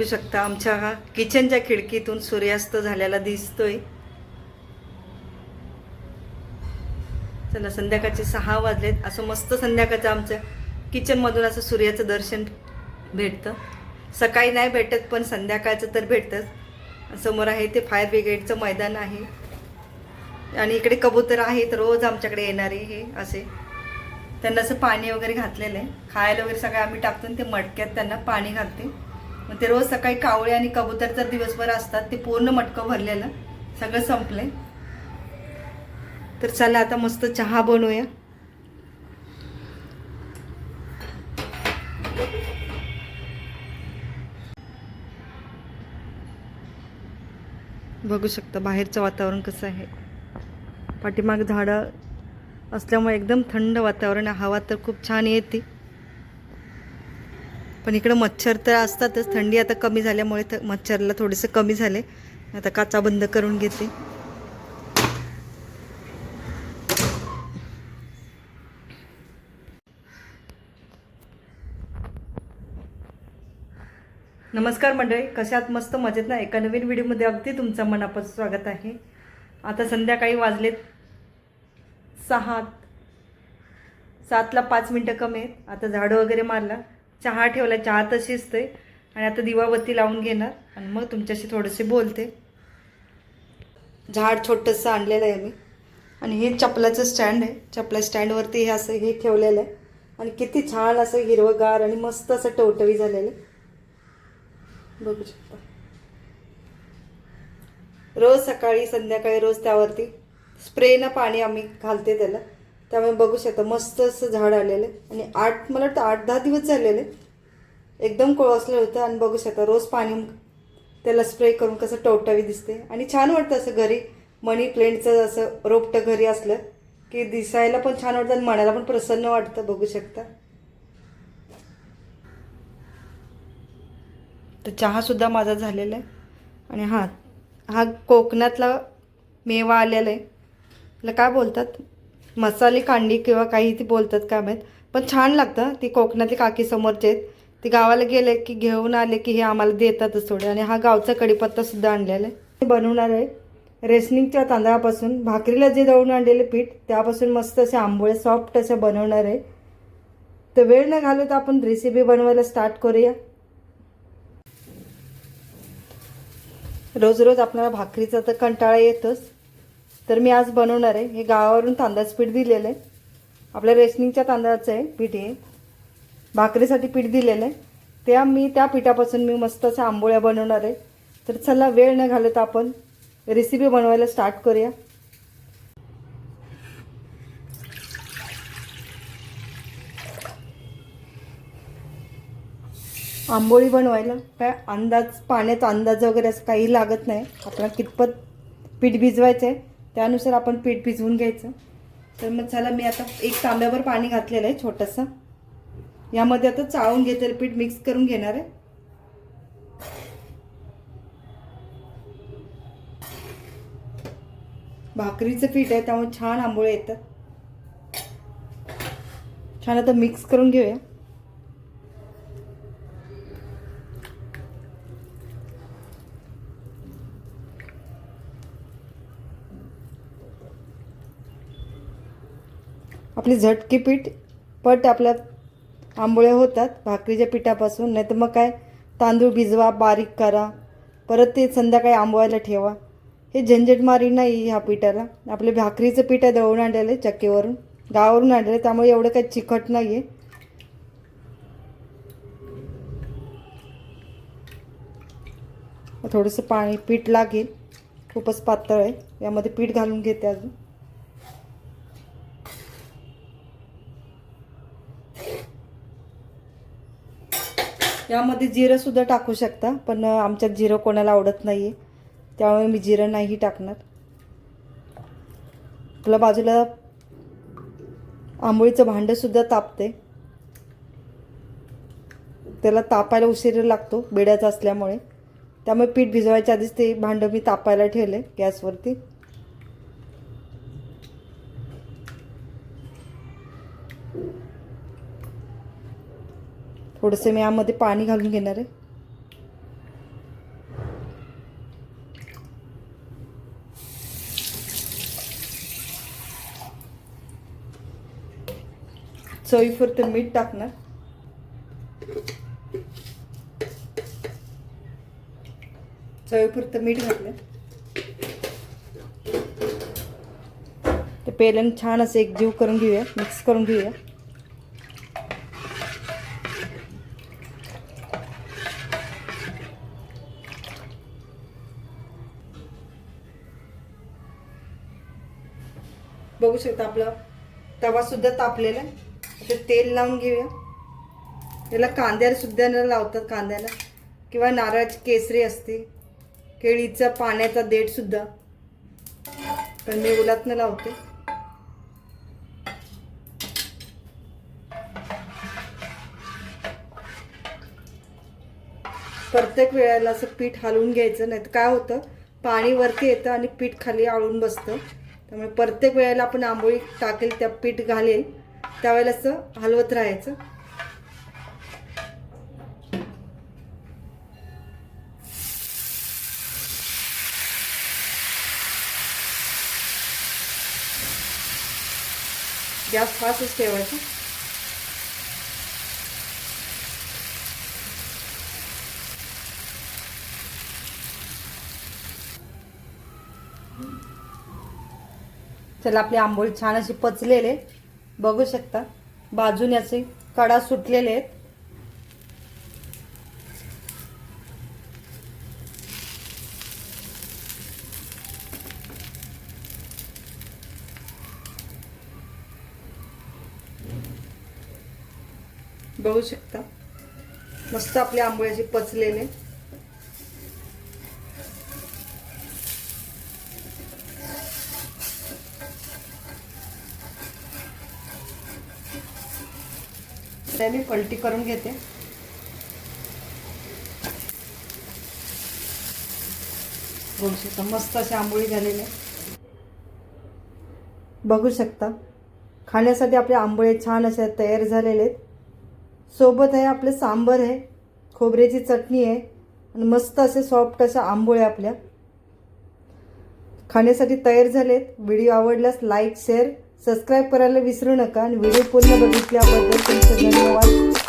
बघू शकता आमच्या किचनच्या खिडकीतून सूर्यास्त झालेला दिसतोय. चला संध्याकाळचे सहा वाजलेत. असं मस्त संध्याकाळचं आमच्या किचनमधून असं सूर्याचं दर्शन भेटतं. सकाळी नाही भेटत पण संध्याकाळचं तर भेटतंच. समोर आहे ते फायर ब्रिगेडचं मैदान आहे. आणि इकडे कबूतर आहेत रोज आमच्याकडे येणारे हे असे. त्यांना असं पाणी वगैरे घातलेलं आहे. खायला वगैरे सगळं आम्ही टाकतो आणि ते मटक्यात त्यांना पाणी घालते. मग ते रोज सकाळी कावळे आणि कबूतर तर दिवसभर असतात ते पूर्ण मटकं भरलेलं. सगळं संपलंय. तर चला आता मस्त चहा बनवूया. बघू शकता बाहेरचं वातावरण कसं आहे. पाठीमाग झाडं असल्यामुळे एकदम थंड वातावरण हवा तर खूप छान येते. पण इकडं मच्छर तर असतातच. थंडी आता कमी झाल्यामुळे थ मच्छरला थोडेसे कमी झाले. आता काचा बंद करून घेते. नमस्कार मंडळी. कशात मस्त मजेत ना? एका नवीन व्हिडिओमध्ये अगदी तुमचं मनापासून स्वागत आहे. आता संध्याकाळी वाजलेत सहा सातला पाच मिनटं कमी आहेत. आता झाडं वगैरे मारला. चहा ठेवला चहा तर शिजतोय आणि आता दिवाबत्ती लावून घेणार. आणि मग तुमच्याशी थोडेसे बोलते. झाड छोटंसं आणलेलं आहे मी. आणि हे चपलाचं स्टँड आहे. चपला स्टँडवरती हे असं हे ठेवलेलं आहे. आणि किती छान असं हिरवंगार आणि मस्त असं टवटवी झालेलं बघू शकता. रोज सकाळी संध्याकाळी रोज त्यावरती स्प्रेनं पाणी आम्ही घालते त्याला. त्यामुळे बघू शकता मस्त असं झाड आलेलं आहे. आणि आठ मला वाटतं आठ दहा दिवस झालेले. एकदम कोळसलं होतं आणि बघू शकता रोज पाणी त्याला स्प्रे करून कसं टवटवी दिसते. आणि छान वाटतं असं घरी मनी प्लेंटचं असं रोपटं घरी असलं की दिसायला पण छान वाटतं आणि मनाला पण प्रसन्न वाटतं बघू शकता. तर चहासुद्धा माझा झालेला आहे. आणि हा हा कोकणातला मेवा आलेला आहे. त्याला काय बोलतात? मसाले कांडी किंवा काही ती बोलतात काय माहीत. पण छान लागतं. ती कोकणातली काकी समोरचे आहेत ती गावाला गेले की घेऊन आले की हे आम्हाला देतातच थोडे. आणि हा गावचा कढीपत्तासुद्धा आणलेला आहे. बनवणार आहे रेसनिंगच्या तांदळापासून. भाकरीला जे दळून आणलेले पीठ त्यापासून मस्त असे आंबोळे सॉफ्ट असे बनवणार आहे. तर वेळ न घालवता आपण रेसिपी बनवायला स्टार्ट करूया. रोज रोज आपल्याला भाकरीचा तर कंटाळा येतोच. तर मी आज बनवणार आहे. हे गावावरून तांदळाचं पीठ दिलेलं आहे. आपल्या रेशनिंगच्या तांदळाचं आहे पीठ हे भाकरीसाठी पीठ दिलेलं आहे. त्या मी त्या पिठापासून मी मस्त अशा आंबोळ्या बनवणार आहे. तर चला वेळ न घालत आपण रेसिपी बनवायला स्टार्ट करूया. आंबोळी बनवायला काय अंदाज पाण्याचा अंदाज वगैरे असं काही लागत नाही. आपल्याला कितपत पीठ भिजवायचं आहे त्यानुसार आपण पीठ भिजवून घ्यायचं. तर मग चला मी आता एक तांब्यावर पाणी घातलेलं आहे छोटंसं. यामध्ये आता चाळून घेतलेलं पीठ मिक्स करून घेणार आहे. भाकरीचं पीठ आहे त्यामुळे छान आंबोळे येतात छान आता मिक्स करून घेऊया. आपली झटकी पीठ पट आपल्या आंबोळ्या होतात भाकरीच्या पिठापासून. नाही तर मग काय? तांदूळ भिजवा बारीक करा. परत ते संध्याकाळी आंबवायला ठेवा. हे झंझटमारी नाही ह्या पिठाला. आपले भाकरीचं पीठ आहे दळून आणलेलं आहे चक्कीवरून. गावावरून आणलेलं आहे त्यामुळे एवढं काही चिकट नाही आहे थोडंसं पाणी पीठ लागेल. खूपच पातळ आहे. यामध्ये पीठ घालून घेते अजून. यामध्ये जिरं सुद्धा टाकू शकता पण आमच्यात जिरं कोणाला आवडत नाही आहे त्यामुळे मी जिरं नाही टाकणार. आपल्या बाजूला आंबोळीचं भांडंसुद्धा तापते. त्याला तापायला उशीर लागतो बेड्याचा असल्यामुळे. त्यामुळे पीठ भिजवायच्या आधीच ते भांडं मी तापायला ठेवले गॅसवरती. थोडंसं मी यामध्ये पाणी घालून घेणार आहे. चवीपुरतं मीठ टाकणार. चवीपुरतं मीठ घातलं. ते पेलन छान असं एक जीव करून घेऊया मिक्स करून घेऊया. बघू शकता आपला तवा सुद्धा तापलेला आहे. आता तेल लावून घेऊया. याला कांद्याला सुद्धा न लावतात कांद्याला. किंवा नारळाची केसरी असते. केळीचा पाण्याचा देठ सुद्धा. पण मी उलातनं लावते. प्रत्येक वेळेला असं पीठ हलवून घ्यायचं नाही तर काय होतं? पाणी वरती येतं आणि पीठ खाली आळून बसतं. त्यामुळे प्रत्येक वेळेला आपण आंबोळी टाकेल त्या पीठ घालेल त्यावेळेला असं हलवत राहायचं. गॅस फास्टच ठेवायचा. चला आपले आंबोळी छान असे पचलेले. बघू शकता बाजूने असे कडा सुटलेले आहेत. बघू शकता मस्त आपले आंबोळ्याचे पचलेले. ते मी पलटी करून घेते. बघू मस्त असे आंबोळी झालेले बघू शकता खाण्यासाठी आपले आंबोळे छान असे तयार झालेले आहेत. सोबत आहे आपलं सांबर आहे खोबऱ्याची चटणी आहे आणि मस्त असे सॉफ्ट अशा आंबोळे आपल्या. खाण्यासाठी तयार झालेत. व्हिडिओ आवडल्यास लाईक शेअर सबस्क्राईब करायला विसरू नका आणि व्हिडिओ पूर्ण बघितल्याबद्दल तुमचं धन्यवाद.